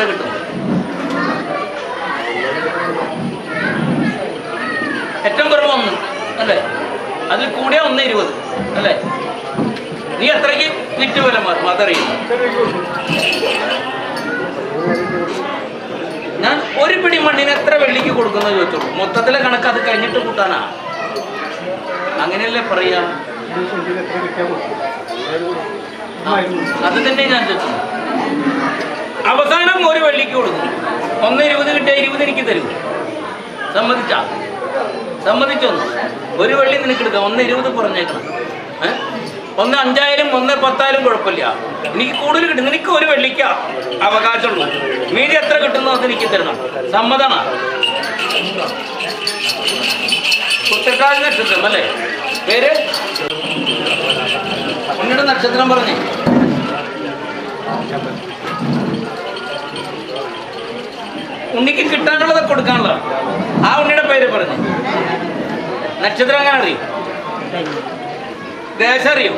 എത്ര കിട്ടും? ഏറ്റവും കുറവ് ഒന്ന് അല്ലേ? അതിൽ കൂടിയ ഒന്ന് ഇരുപത് അല്ലേ? നീ എത്രയ്ക്ക് വിറ്റ് വില മാറും അതറിയും ഞാൻ ഒരു പിടി മണ്ണിന് എത്ര വെള്ളിക്ക് കൊടുക്കുന്നത് ചോദിച്ചോളൂ. മൊത്തത്തിലെ കണക്ക് അത് കഴിഞ്ഞിട്ട് കൂട്ടാനാ. അങ്ങനെയല്ലേ പറയാ? അത് തന്നെ ഞാൻ ചോദിച്ചു അവസാനം ഒരു വെള്ളിക്ക് കൊടുക്കും. ഒന്ന് ഇരുപത് കിട്ടിയ ഇരുപത് എനിക്ക് തരും. സമ്മതിച്ചാ? സമ്മതിച്ചൊന്ന് ഒരു വെള്ളി നിനക്ക് എടുക്കാം. ഒന്ന് ഇരുപത് പറഞ്ഞേക്കണം ഏ? ഒന്ന് അഞ്ചായാലും ഒന്ന് പത്തായാലും കുഴപ്പമില്ല. എനിക്ക് കൂടുതൽ കിട്ടും. നിനക്ക് ഒരു വെള്ളിക്ക അവകാശമുള്ളൂ. മീതി എത്ര കിട്ടുന്നോ അത് എനിക്ക് തരണം. സമ്മതമാണ് കുറ്റക്കാട് നക്ഷത്രം അല്ലേ? പേര്? ഉണ്ണിയുടെ നക്ഷത്രം പറഞ്ഞേ. ഉണ്ണിക്ക് കിട്ടാനുള്ളത് കൊടുക്കാനുള്ളതാണ് ആ ഉണ്ണിയുടെ പേര് പറഞ്ഞു. നക്ഷത്രം അങ്ങനെ അറിയും? ദേശം അറിയും?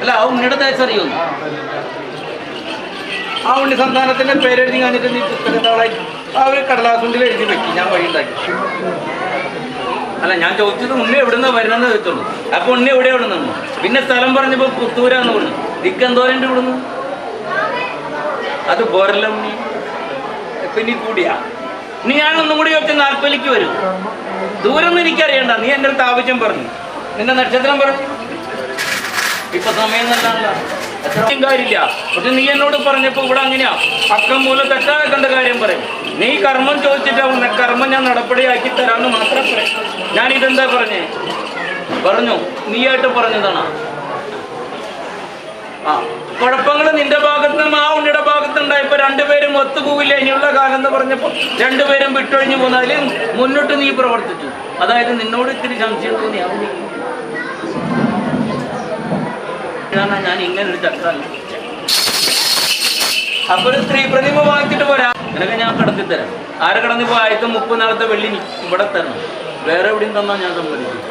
അല്ല ആ ഉണ്ണിയുടെ ദേശം അറിയോ? ആ ഉണ്ണി സന്താനത്തിന്റെ പേരെഴുതി കാണിട്ട് നീ ആ ഒരു കടലാസുണ്ടിൽ എഴുതി വെക്കി. ഞാൻ വഴി ഉണ്ടാക്കി. അല്ല ഞാൻ ചോദിച്ചത് ഉണ്ണി എവിടെ നിന്ന് വരുന്നെന്ന് ചോദിച്ചുള്ളൂ അപ്പൊ ഉണ്ണി എവിടെയാണ് എവിടെ നിന്നു പിന്നെ സ്ഥലം പറഞ്ഞപ്പോ പുത്തൂരാന്ന് പറഞ്ഞു. ദിക്കെന്തോരന്റെ ഇവിടുന്ന്? അത് പോരല്ലോ നീ പിന്നെ കൂടിയാ. നീ ഞാൻ ഒന്നും കൂടി ചോദിച്ചാൽ നാൽപ്പതിലേക്ക് വരും. ദൂരം ഒന്നും എനിക്കറിയണ്ട. നീ എന്റെ അടുത്ത് ആവശ്യം പറഞ്ഞു. നിന്റെ നക്ഷത്രം പറഞ്ഞു ഇപ്പൊ സമയം നല്ലതാണല്ലോ എത്രയും കാര്യമില്ല. പക്ഷെ നീ എന്നോട് പറഞ്ഞപ്പോ ഇവിടെ അങ്ങനെയാ. അക്കം മൂലം തെറ്റാതെ കണ്ട കാര്യം പറയും. നീ കർമ്മം ചോദിച്ചിട്ടാവും കർമ്മം ഞാൻ നടപടിയാക്കി തരാമെന്ന് മാത്രം ഞാൻ ഇതെന്താ പറഞ്ഞേ? പറഞ്ഞു. നീയായിട്ട് പറഞ്ഞതാണ്. കുഴപ്പങ്ങൾ നിന്റെ ഭാഗത്തുനിന്നും ആ ഉണ്ണിയുടെ ഭാഗത്തുണ്ടായപ്പോ രണ്ടുപേരും ഒത്തുപോകില്ല ഇനിയുള്ള കാലം എന്ന് പറഞ്ഞപ്പോ രണ്ടുപേരും വിട്ടൊഴിഞ്ഞു പോന്നതിൽ മുന്നോട്ട് നീ പ്രവർത്തിച്ചു. അതായത് നിന്നോട് ഇത്തിരി സംശയം തോന്നി. കാരണം ഞാൻ ഇങ്ങനെ ഒരു ചക്രം അപ്പൊ ഒരു സ്ത്രീ പ്രതിമ വാങ്ങിച്ചിട്ട് പോരാ. നിനക്ക് ഞാൻ കടത്തി തരാം. ആരെ കടന്നു പോ ആദ്യത്തെ മുപ്പത് നാളത്തെ വെള്ളി ഇവിടെ തരണം. വേറെ എവിടെയും തന്നാൽ ഞാൻ സമ്മതിക്കും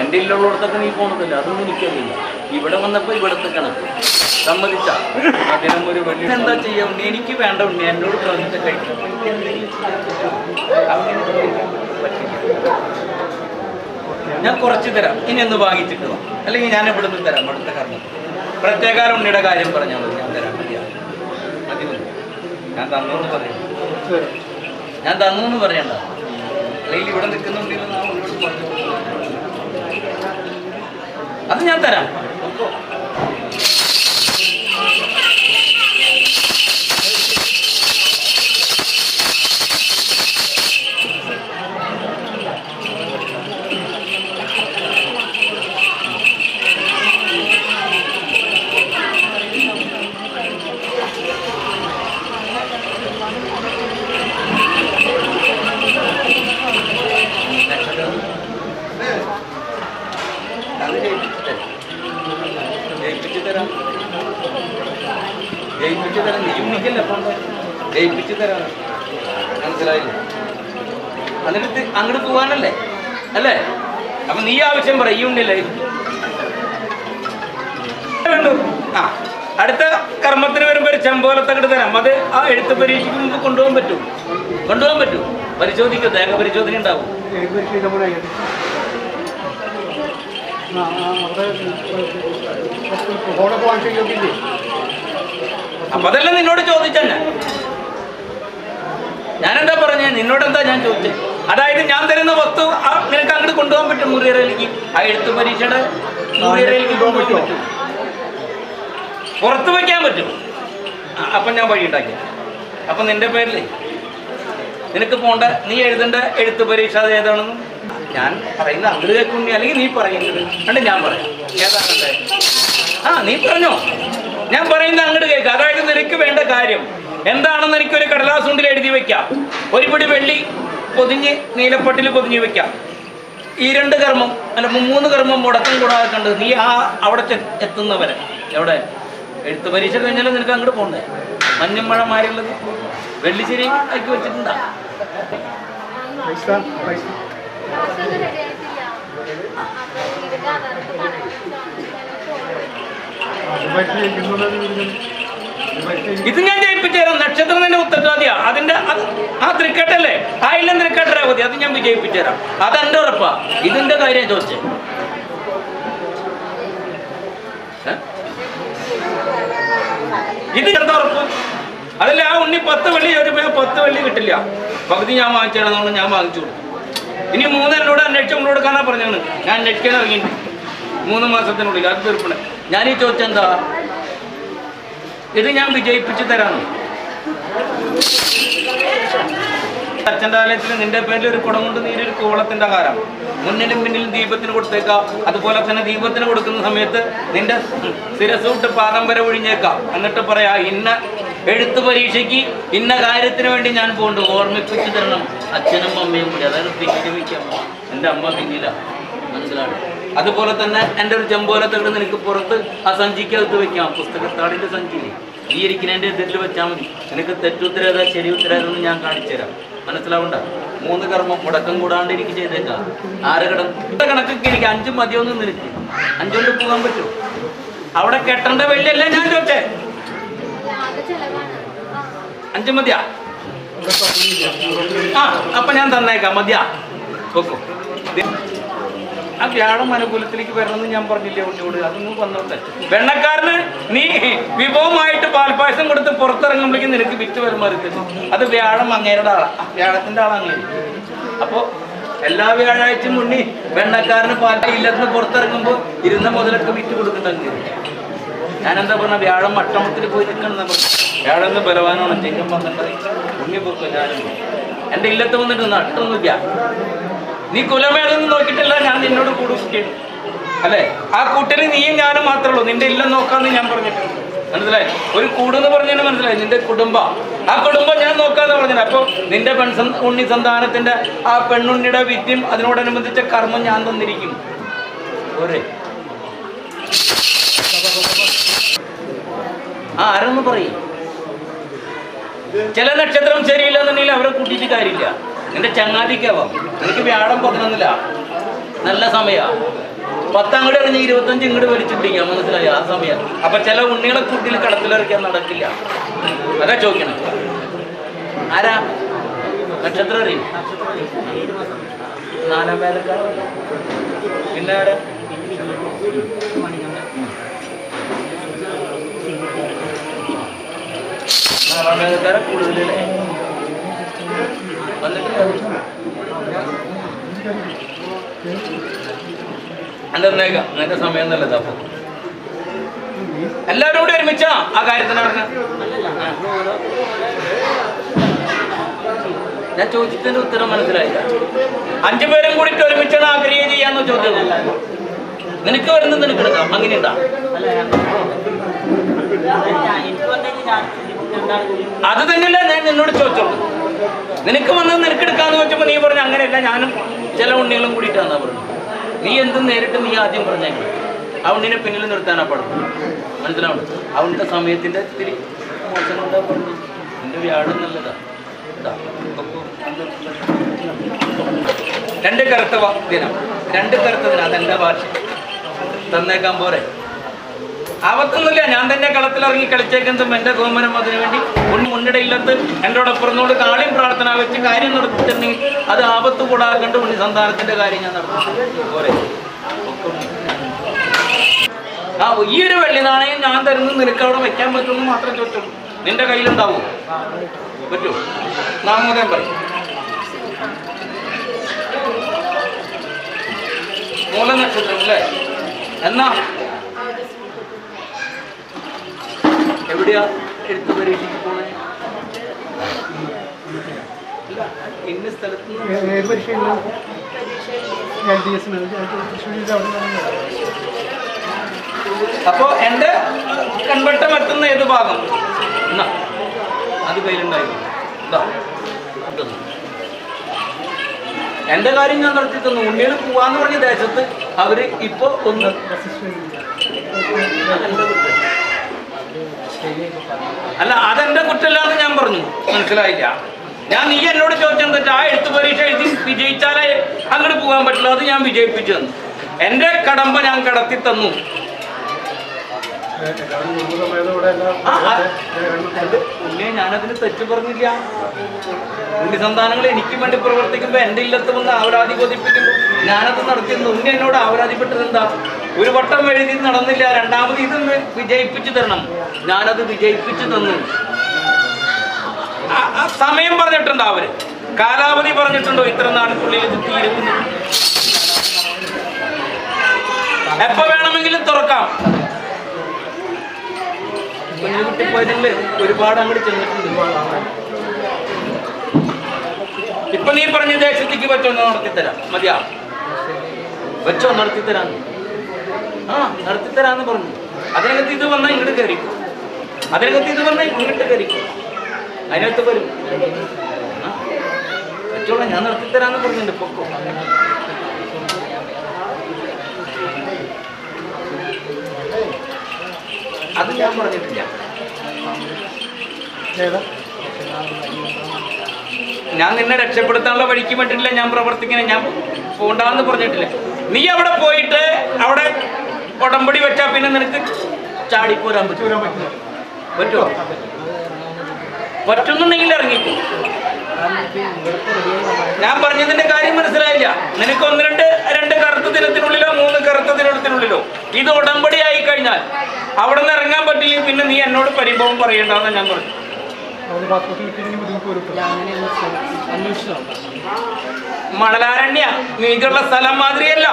എന്റെ ഇല്ലുള്ളിടത്തൊക്കെ നീ പോണതല്ലേ? അതൊന്നും എനിക്കറിയില്ല. ഇവിടെ വന്നപ്പോ ഇവിടുത്തെ കണക്ക്. സമ്മതിച്ച. അദ്ദേഹം ഒരു വലിയ എന്താ ചെയ്യാ? ഉണ്ണി എനിക്ക് വേണ്ട ഉണ്ണി. എന്നോട് പറഞ്ഞിട്ട് കഴിക്കും ഞാൻ കുറച്ച് തരാം. ഇനി ഒന്ന് വാങ്ങിച്ചിട്ട് വാ അല്ലെങ്കിൽ ഞാൻ ഇവിടെ നിന്ന് തരാം അടുത്ത കർമ്മം. പ്രത്യേകാല ഉണ്ണിയുടെ കാര്യം പറഞ്ഞാൽ മതി. ഞാൻ തരാം. മതി. ഞാൻ തന്നു എന്ന് പറയാം ഞാൻ തന്നു എന്ന് പറയണ്ട. അല്ലെങ്കിൽ ഇവിടെ നിൽക്കുന്നുണ്ടെങ്കിൽ നാം അത് ഞാൻ തരാം. はい。അല്ലേ? അപ്പൊ നീ ആവശ്യം പറ ആ അടുത്ത കർമ്മത്തിന് വരുമ്പോ ഒരു തരാം. അത് ആ എഴുത്ത് പരീക്ഷയ്ക്ക് മുമ്പ് കൊണ്ടുപോകാൻ പറ്റും. കൊണ്ടുപോകാൻ പറ്റും. പരിശോധിക്കും ദേഹ പരിശോധന ഉണ്ടാവും. അപ്പൊ അതെല്ലാം നിന്നോട് ചോദിച്ചന്നെ ഞാനെന്താ പറഞ്ഞേ? നിന്നോട് എന്താ ഞാൻ ചോദിച്ചത് അതായത് ഞാൻ തരുന്ന വസ്തു ആ നിനക്ക് അങ്ങോട്ട് കൊണ്ടുപോകാൻ പറ്റും മുറിയറയിലേക്ക് ആ എഴുത്ത് പരീക്ഷയുടെ മുറിയറയിലേക്ക് കൊണ്ടുപോകാൻ പറ്റും. പുറത്ത് വയ്ക്കാൻ പറ്റും. അപ്പൊ ഞാൻ വഴി ഉണ്ടാക്കി. അപ്പൊ നിന്റെ പേരിലേ. നിനക്ക് പോണ്ട നീ എഴുതേണ്ട എഴുത്ത് പരീക്ഷ അത് ഏതാണെന്ന്? ഞാൻ പറയുന്ന അങ്ങോട്ട് കേൾക്കുന്നേ അല്ലെങ്കിൽ നീ പറയുന്നത് അണ്ട് ഞാൻ പറയാം. ഏതാണല്ലേ ആ നീ പറഞ്ഞോ. ഞാൻ പറയുന്ന അങ്ങോട്ട് കേൾക്കുക അതായത് നിനക്ക് വേണ്ട കാര്യം. എന്താണെന്ന് എനിക്കൊരു കടലാസുണ്ടിൽ എഴുതി വെക്കാം. ഒരു പിടി വെള്ളി പൊതിഞ്ഞ് നീലപ്പട്ടിൽ പൊതിഞ്ഞ് വെക്കാം. ഈ രണ്ട് കർമ്മം അല്ല മൂന്ന് കർമ്മം മുടക്കം കൂടാതെ കണ്ട് നീ ആ അവിടെ എത്തുന്നവരെ. എവിടെ? എഴുത്ത് പരീക്ഷ കഴിഞ്ഞാലും നിനക്ക് അങ്ങോട്ട് പോകണ്ടേ മഞ്ഞും മഴ മാറിയുള്ളത്. വെള്ളിശ്ശേരി ആക്കി വെച്ചിട്ടുണ്ടാ? ഇത് ഞാൻ ജയിപ്പിച്ചു തരാം. നക്ഷത്രം തന്നെ ഉത്തരവാദിയാ. അതിന്റെ ആ തൃക്കട്ടല്ലേ ആയില്ല തൃക്കട്ടരാ മതി. അത് ഞാൻ വിജയിപ്പിച്ചു തരാം. അതെന്റെ ഉറപ്പാ. ഇതിന്റെ കാര്യം ചോദിച്ചേ? ഇത് എന്താ ഉറപ്പ്? അതല്ല ആ ഉണ്ണി പത്ത് വെള്ളി ഒരു പത്ത് വെള്ളി കിട്ടില്ല. പകുതി ഞാൻ വാങ്ങിച്ചാണെന്നുള്ളത് ഞാൻ വാങ്ങിച്ചു ഇനി മൂന്ന് എന്നോട് അന്വേഷിച്ച് കൊണ്ട് കൊടുക്കാനാ പറഞ്ഞാണ് ഞാൻ അന്വേഷിക്കാൻ ഇറങ്ങിയിട്ടുണ്ട്. മൂന്ന് മാസത്തിനുള്ളിൽ. അത് തീർപ്പണേ ഞാൻ ഈ ചോദിച്ചെന്താ ഇത് ഞാൻ വിജയിപ്പിച്ചു തരാം. അച്ഛന്റെ ആലയത്തിൽ നിന്റെ പേരിൽ ഒരു കുടം കൊണ്ട് നീര് ഒരു കോളത്തിന്റെ ആഹാരം. മുന്നിലും പിന്നിലും ദീപത്തിന് കൊടുത്തേക്കാം. അതുപോലെ തന്നെ ദീപത്തിന് കൊടുക്കുന്ന സമയത്ത് നിന്റെ സ്ഥിരസൂട്ട് പാദം വരെ ഒഴിഞ്ഞേക്കാം. എന്നിട്ട് പറയാ ഇന്ന എഴുത്ത് പരീക്ഷയ്ക്ക് ഇന്ന കാര്യത്തിന് വേണ്ടി ഞാൻ പോകണ്ടു ഓർമ്മിപ്പിച്ചു തരണം. അച്ഛനും അമ്മയും കൂടി. അതായത് പിന്നിൽ വയ്ക്കാം എന്റെ അമ്മ പിന്നിലാ. മനസ്സിലാണ് അതുപോലെ തന്നെ എന്റെ ഒരു ചെമ്പോലത്തോട് നിനക്ക് പുറത്ത് ആ സഞ്ചിക്കകത്ത് വെക്കാം. പുസ്തകത്താടിന്റെ സഞ്ചി ഈ ഇരിക്കുന്നതിന്റെ ഇതിൽ വെച്ചാൽ മതി. നിനക്ക് തെറ്റുത്തരേതാ ശരി ഉത്തരേതെന്ന് ഞാൻ കാണിച്ചു തരാം. മനസ്സിലാവണ്ട? മൂന്ന് കർമ്മം മുടക്കം കൂടാണ്ട് എനിക്ക് ചെയ്തേക്കാം. ആറ് കടം. ഇത്ര കണക്കൊക്കെ എനിക്ക് അഞ്ചും മതിയൊന്നും നിനക്ക്. അഞ്ചുകൊണ്ട് പോകാൻ പറ്റും അവിടെ കെട്ടേണ്ട വെള്ളിയല്ല ഞാൻ ആ അഞ്ച് മതിയാ? ആ അപ്പൊ ഞാൻ തന്നേക്കാം. മതിയാ. നോക്കൂ ആ വ്യാഴം അനുകൂലത്തിലേക്ക് വരണമെന്ന് ഞാൻ പറഞ്ഞില്ലേ ഉണ്ണിയോട് അതൊന്നും വന്നോട്ടെ വെണ്ണക്കാരന് നീ വിഭവമായിട്ട് പാൽപ്പായസം കൊടുത്ത് പുറത്തിറങ്ങുമ്പോഴേക്കും നിനക്ക് വിറ്റ് വരുമാറി അത് വ്യാഴം അങ്ങേരുടെ ആളാ. വ്യാഴത്തിന്റെ ആളാണ് അപ്പോൾ അപ്പോ എല്ലാ വ്യാഴാഴ്ചയും ഉണ്ണി വെണ്ണക്കാരന് പാൽ ഇല്ലാത്ത പുറത്തിറങ്ങുമ്പോൾ ഇരുന്ന മുതലൊക്കെ വിറ്റ് കൊടുക്കണ്ട അങ്ങേര് ഞാനെന്താ പറഞ്ഞ? വ്യാഴം മട്ടമത്തിൽ പോയി നിൽക്കണം നമ്മൾ വ്യാഴം ബലവാനാണ് ചിങ്ങം പന്ത്രണ്ടായി ഉണ്ണി പൊക്കും ഞാനും. എന്റെ ഇല്ലത്ത് വന്നിട്ട് നട്ടൊന്നുമില്ല നീ കുലമേളൊന്നും നോക്കിയിട്ടില്ല ഞാൻ നിന്നോട് കൂടി അല്ലേ? ആ കൂട്ടര് നീയും ഞാനും മാത്രമേ ഉള്ളൂ. നിന്റെ ഇല്ലം നോക്കാന്ന് ഞാൻ പറഞ്ഞിട്ടുണ്ട്. മനസ്സിലായി? ഒരു കൂടെന്ന് പറഞ്ഞാൽ മനസ്സിലായി. നിന്റെ കുടുംബം. ആ കുടുംബം ഞാൻ നോക്കാന്ന് പറഞ്ഞത് അപ്പൊ നിന്റെ പെൺ ഉണ്ണി സന്താനത്തിന്റെ ആ പെണ്ണുണ്ണിയുടെ വിദ്യം അതിനോടനുബന്ധിച്ച കർമ്മം ഞാൻ തന്നിരിക്കും. പോരെ. ആ ആരെന്ന് പറയും. ചില നക്ഷത്രം ശരിയില്ലെന്നുണ്ടെങ്കിൽ അവരെ കൂട്ടിയിട്ട് കാര്യമില്ല. നിന്റെ ചങ്ങാതിക്കാവാം എനിക്ക് വ്യാഴം പതിനൊന്നില്ല നല്ല സമയമാണ് പത്തങ്ങട് അറിഞ്ഞ് ഇരുപത്തഞ്ച് ഇങ്ങോട്ട് വലിച്ചു പിടിക്കാം മനസ്സിലായി ആ സമയം. അപ്പൊ ചില ഉണ്ണികളെ കൂട്ടിൽ കടത്തിലിറക്കാൻ നടക്കില്ല. അതാ ചോദിക്കണം. ആരാ? നക്ഷത്രം അറിയും? നാലാം വേലക്കാരൻ പിന്നെ ആരാ? നാലാം വേലക്കാരൻ കൂടുതലല്ലേ വന്നിട്ടില്ല. എന്തെന്നേക്കാം നിന്റെ സമയം നല്ലത് അപ്പൊ എല്ലാവരും കൂടി ഒരുമിച്ചാ? ആ കാര്യത്തിന് പറഞ്ഞ ഞാൻ ചോദിച്ചതിന്റെ ഉത്തരം മനസ്സിലായില്ല. അഞ്ചു പേരും കൂടി ഒരുമിച്ചാണ് ആഗ്രഹം ചെയ്യാന്ന് ചോദ്യം. നിനക്ക് വരുന്ന നിനക്ക് എടുക്കാം. അങ്ങനെ ഉണ്ടാ അത് തന്നെയല്ലേ ഞാൻ നിന്നോട് ചോദിച്ചോളൂ നിനക്ക് വന്നത് നിനക്ക് എടുക്കാന്ന് വെച്ചപ്പോ നീ പറഞ്ഞു അങ്ങനെയല്ല ഞാനും ചില ഉണ്ണികളും കൂടിയിട്ടാന്ന പറഞ്ഞു നീ എന്തും നേരിട്ട് നീ ആദ്യം പറഞ്ഞേ ആ ഉണ്ണിനെ പിന്നിൽ നിർത്താനാ പാടും മനസ്സിലാവണം? ആ സമയത്തിന്റെ ഇത്തിരി മോശം പറഞ്ഞു വ്യാഴം നല്ലതാ. രണ്ട് കറുത്ത ദിനം. രണ്ട് കറുത്ത ദിനം. അതെന്റെ ഭാഷ തന്നേക്കാൻ പോരെ. ആവത്തൊന്നുമില്ല ഞാൻ തന്നെ കളത്തിലിറങ്ങി കളിച്ചേക്കുന്നതും എന്റെ ഗോമനം അതിനു വേണ്ടി. ഉണ്ണി മുന്നിടയില്ലത്ത് എന്നോടൊപ്പുറന്നോട് കാളിയും പ്രാർത്ഥന വെച്ച് കാര്യം നടത്തിയിട്ടുണ്ടെങ്കിൽ അത് ആപത്ത് കൂടാകണ്ട് ഉണ്ണി സന്താനത്തിന്റെ കാര്യം ഞാൻ നടത്തും ആ ഈ ഒരു വെള്ളി നാണയം ഞാൻ തരുന്നത് നിനക്ക് അവിടെ വെക്കാൻ പറ്റുമെന്ന് മാത്രം ചോദിച്ചുള്ളൂ. നിന്റെ കയ്യിലുണ്ടാവൂ? പറ്റൂ നാമോദയം പറയും. മൂലനക്ഷത്രം അല്ലേ? എന്നാ എവിടെയാ എഴുത്ത് പരീക്ഷയ്ക്ക് പോണേ? എന്ന ഇന്ന സ്ഥലത്ത് നിന്ന് നിന്നാണ് അപ്പോ എന്റെ കൺവെട്ടം എത്തുന്ന ഏത് ഭാഗം? എന്നാ അത് കയ്യിലുണ്ടായിരുന്നു. എന്റെ കാര്യം ഞാൻ നടത്തി തന്നു. ഉണ്ണികൾ പോവാന്ന് പറഞ്ഞ ദേശത്ത് അവർ ഇപ്പോ ഒന്ന്. അല്ല അതെന്റെ കുറ്റമല്ലാന്ന് ഞാൻ പറഞ്ഞു. മനസ്സിലായില്ല. ഞാൻ നീ എന്നോട് ചോദിച്ചത് ആ എഴുത്ത് പരീക്ഷ എഴുതി വിജയിച്ചാലേ അങ്ങോട്ട് പോകാൻ പറ്റില്ല. അത് ഞാൻ വിജയിപ്പിച്ചു തന്നു എന്റെ കടമ്പ ഞാൻ കടത്തി തന്നു. ഉണ്ണെ ഞാനതിന് തെറ്റ് പറഞ്ഞില്ല. ഉണ്ണി എനിക്ക് വേണ്ടി പ്രവർത്തിക്കുമ്പോ എന്റെ ഇല്ലത്ത് വന്ന് ആവരാധി കൊതിപ്പിക്കുമ്പോ ഞാനത് നടത്തിയെന്ന് ഉണ്ണി എന്നോട് ആവരാധിപ്പെട്ടത് എന്താ? ഒരു വട്ടം എഴുതി നടന്നില്ല. രണ്ടാമത് ഇതൊന്ന് വിജയിപ്പിച്ചു തരണം. ഞാനത് വിജയിപ്പിച്ചു തന്നു. സമയം പറഞ്ഞിട്ടുണ്ടോ അവർ? കാലാവധി പറഞ്ഞിട്ടുണ്ടോ ഇത്ര നാളിനുള്ളിൽ ഇത് തീരുന്നു എപ്പോ വേണമെങ്കിലും തുറക്കാം. കുഞ്ഞുകുട്ടി പോയതിൽ ഒരുപാട് അങ്ങോട്ട് ചെന്നിട്ടുണ്ട് ഇപ്പൊ നീ പറഞ്ഞ ദേശത്തേക്ക് വെച്ചോ നടത്തിത്തരാം. മതിയാ. വെച്ചോ നടത്തിത്തരാം. ആ നടത്തിത്തരാന്ന് പറഞ്ഞു. അതിനകത്ത് ഇത് വന്നാൽ ഇങ്ങോട്ട് കയറിക്കും അതിനകത്ത് ഇത് വന്നാൽ ഇങ്ങോട്ട് കയറിക്കും അതിനകത്ത് വരും ആ, ഞാൻ നടത്തിത്തരാന്ന് പറഞ്ഞിട്ടുണ്ട് പൊക്കോ അത് ഞാൻ പറഞ്ഞിട്ടില്ല. ഞാൻ നിന്നെ രക്ഷപ്പെടുത്താനുള്ള വഴിക്ക് വേണ്ടിയിട്ടില്ല ഞാൻ പ്രവർത്തിക്കുന്നത് ഞാൻ പോണ്ടാന്ന് പറഞ്ഞിട്ടില്ല. നീ അവിടെ പോയിട്ട് അവിടെ ഉടമ്പടി വെച്ചാ പിന്നെ നിനക്ക് ചാടിപ്പോരാൻ പറ്റും. പറ്റുമോ പറ്റുന്നുണ്ടെങ്കിൽ ഇറങ്ങിക്കും ഞാൻ പറഞ്ഞതിന്റെ കാര്യം മനസ്സിലായില്ല. നിനക്ക് ഒന്ന് രണ്ട് രണ്ട് കറുത്ത ദിനത്തിനുള്ളിലോ മൂന്ന് കറുത്ത ദിനത്തിനുള്ളിലോ ഇത് ഉടമ്പടി ആയി കഴിഞ്ഞാൽ അവിടെ നിന്ന് ഇറങ്ങാൻ പറ്റില്ലെങ്കിൽ പിന്നെ നീ എന്നോട് പരിഭവം പറയണ്ടെന്ന് ഞാൻ പറഞ്ഞു മണലാരണ്യ നീതിയുള്ള സ്ഥലം മാതിരിയല്ല.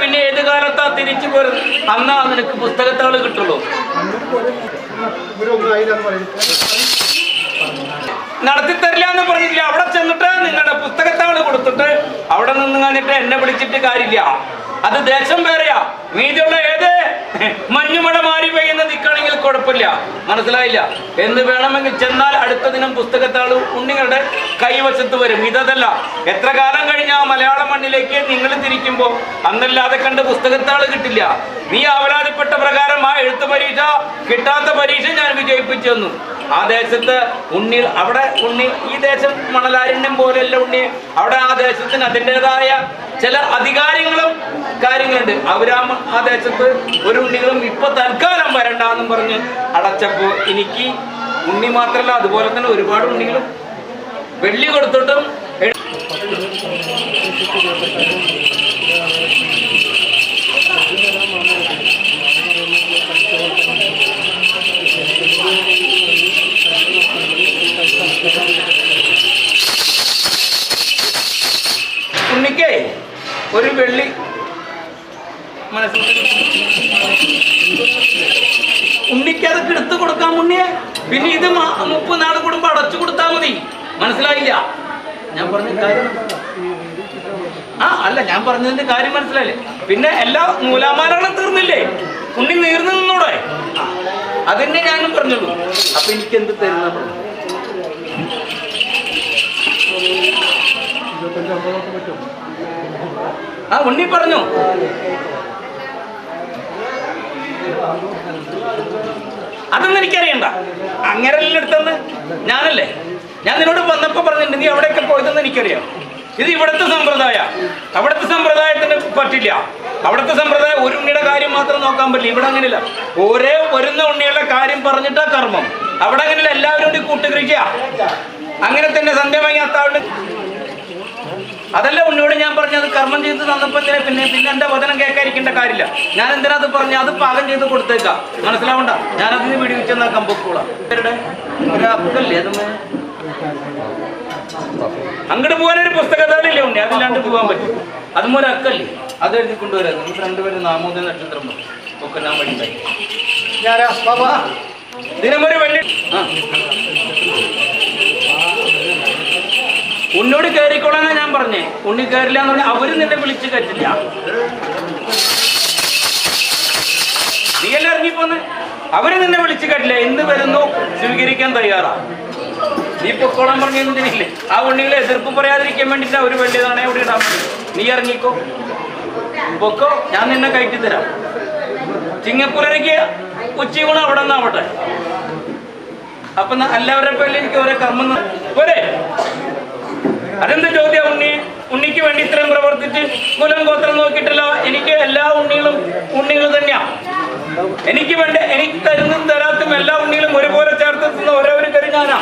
പിന്നെ ഏത് കാലത്താ തിരിച്ചു പോരുന്നത്? അന്നാ നിനക്ക് പുസ്തകത്തുകൾ കിട്ടുള്ളൂ. നടത്തിത്തരില്ല എന്ന് പറഞ്ഞില്ല അവിടെ ചെന്നിട്ട് നിങ്ങളുടെ പുസ്തകത്താൾ കൊടുത്തിട്ട് അവിടെ നിന്ന് കഴിഞ്ഞിട്ട് എന്നെ വിളിച്ചിട്ട് കാര്യമില്ല. അത് ദേശം വേറെയാ. നീതിയുള്ള ഏത്? മഞ്ഞുമട മാറി പെയ്യുന്ന നിക്കാണെങ്കിൽ കുഴപ്പമില്ല. മനസ്സിലായില്ല? എന്ന് വേണമെങ്കിൽ ചെന്നാൽ അടുത്ത ദിനം പുസ്തകത്താളും ഉണ്ണികളുടെ കൈവശത്ത് വരും. ഇതല്ല എത്ര കാലം കഴിഞ്ഞാൽ മലയാള മണ്ണിലേക്ക് നിങ്ങൾ തിരിക്കുമ്പോൾ അന്നല്ലാതെ കണ്ട് പുസ്തകത്താൾ കിട്ടില്ല. നീ ആവലാതിപ്പെട്ട പ്രകാരം ആ എഴുത്ത് പരീക്ഷ കിട്ടാത്ത പരീക്ഷ ഞാൻ വിജയിപ്പിച്ചു തന്നു. ആ ദേശത്ത് ഉണ്ണി അവിടെ ഉണ്ണി ഈ ദേശം മണലാരണ്യം പോലെയല്ല ഉണ്ണി. അവിടെ ആ ദേശത്തിന് അതിന്റെതായ ചില അധികാരങ്ങളും കാര്യങ്ങളുണ്ട്. അവരാ ആ ദേശത്ത് ഒരു ഉണ്ണികളും ഇപ്പൊ തൽക്കാലം വരണ്ടെന്നും പറഞ്ഞ് അടച്ചപ്പോ എനിക്ക് ഉണ്ണി മാത്രമല്ല അതുപോലെ തന്നെ ഒരുപാട് ഉണ്ണികളും വെള്ളി കൊടുത്തിട്ടും ഉണ്ണിക്കേ ഒരു വെള്ളി മനസ്സിൽ എടുത്തു കൊടുക്കാൻ മുന്നേ പിന്നെ ഇത് മുപ്പത് നാൾ കൂടുമ്പോ അടച്ചു കൊടുത്താൽ മതി. മനസ്സിലായില്ല? ഞാൻ പറഞ്ഞ കാര്യം ആ അല്ല ഞാൻ പറഞ്ഞതിന്റെ കാര്യം മനസ്സിലായില്ലേ. പിന്നെ എല്ലാ നൂലാമാലകളും തീർന്നില്ലേ? ഉണ്ണി നീർന്നു നിന്നൂടെ? അതന്നെ ഞാനും പറഞ്ഞുള്ളൂ. അപ്പൊ എനിക്ക് എന്ത് തരുന്ന ഇരുപത്തഞ്ച് ആ ഉണ്ണി പറഞ്ഞു. അതൊന്നും എനിക്കറിയണ്ട. അങ്ങനെല്ലാം എടുത്തെന്ന് ഞാനല്ലേ? ഞാൻ നിന്നോട് വന്നപ്പോൾ പറഞ്ഞിട്ടുണ്ട് നീ അവിടെയൊക്കെ പോയതെന്ന് എനിക്കറിയാം. ഇത് ഇവിടുത്തെ സമ്പ്രദായ. അവിടുത്തെ സമ്പ്രദായത്തിന് പറ്റില്ല. അവിടുത്തെ സമ്പ്രദായം ഒരു ഉണ്ണിയുടെ കാര്യം മാത്രം നോക്കാൻ പറ്റില്ല. ഇവിടെ അങ്ങനെയല്ല. ഒരേ വരുന്ന ഉണ്ണിയുടെ കാര്യം പറഞ്ഞിട്ടാ കർമ്മം. അവിടെ അങ്ങനെയല്ല. എല്ലാവരും കൂടി കൂട്ടുകൃഷിയാ. അങ്ങനെ തന്നെ സന്ധ്യ വാങ്ങിയാത്താവുണ്ട് അതല്ല ഉന്നോട് ഞാൻ പറഞ്ഞു പറഞ്ഞത് കർമ്മം ചെയ്ത് തന്നപ്പോ പിന്നെ പിന്നെ എന്റെ വചനം കേൾക്കാതിരിക്കേണ്ട കാര്യമില്ല. ഞാൻ എന്തിനാ അത് പറഞ്ഞു അത് പാകം ചെയ്ത് കൊടുത്തേക്കാം. മനസ്സിലാവണ്ട? ഞാൻ അതിന് വെടിവെച്ചെന്നാ കമ്പക്കൂള ഒരു അക്കല്ലേ അത്? അങ്ങോട്ട് പോകാൻ ഒരു പുസ്തകത്താലില്ലേ ഉണ്ട് അതില്ലാണ്ട് പോകാൻ പറ്റും. അതും ഒരു അക്കല്ലേ? അത് എഴുതി കൊണ്ടുവരാം നമുക്ക് രണ്ടുപേരും നാമോദയ നക്ഷത്രം ഒക്കെ ഞാൻ വഴി ഞാനാ ബാബാ ദിനമൊരു വെള്ളി ആ. ഉന്നോട് കയറിക്കോളാന്നാ ഞാൻ പറഞ്ഞേ. ഉണ്ണി കയറില്ല എന്ന് പറഞ്ഞാൽ അവരും നിന്നെ വിളിച്ച് കയറ്റില്ല നീയല്ലേ ഇറങ്ങിപ്പോന്ന്? അവർ നിന്നെ വിളിച്ച് കയറ്റില്ല എന്ത് വരുന്നു സ്വീകരിക്കാൻ തയ്യാറാ. നീ പൊക്കോളാൻ പറഞ്ഞ എന്തിനില്ലേ? ആ ഉണ്ണികളെ എതിർപ്പ് പറയാതിരിക്കാൻ വേണ്ടിട്ട് അവർ വലിയതാണ് അവിടെ ഇടാൻ നീ ഇറങ്ങിക്കോ. പൊക്കോ ഞാൻ നിന്നെ കയറ്റി തരാം. ചിങ്ങപ്പുലരയ്ക്ക് ഉച്ചയൂണ് അവിടെ നിന്നാവട്ടെ അപ്പൊ എല്ലാവരുടെ പേരിൽ എനിക്ക് ഓരോ കർമ്മം പോരെ. അതെന്ത് ചോദ്യം ഉണ്ണി? ഉണ്ണിക്ക് വേണ്ടി ഇത്രയും പ്രവർത്തിച്ച് കുലം ഗോത്രം നോക്കിയിട്ടില്ല എനിക്ക് എല്ലാ ഉണ്ണികളും ഉണ്ണികൾ തന്നെയാണ് എനിക്ക് വേണ്ട എനിക്ക് തരുന്നതും തരാത്തും എല്ലാ ഉണ്ണികളും ഒരുപോലെ ചേർത്ത് ഓരോരു കരുഞ്ഞാനാ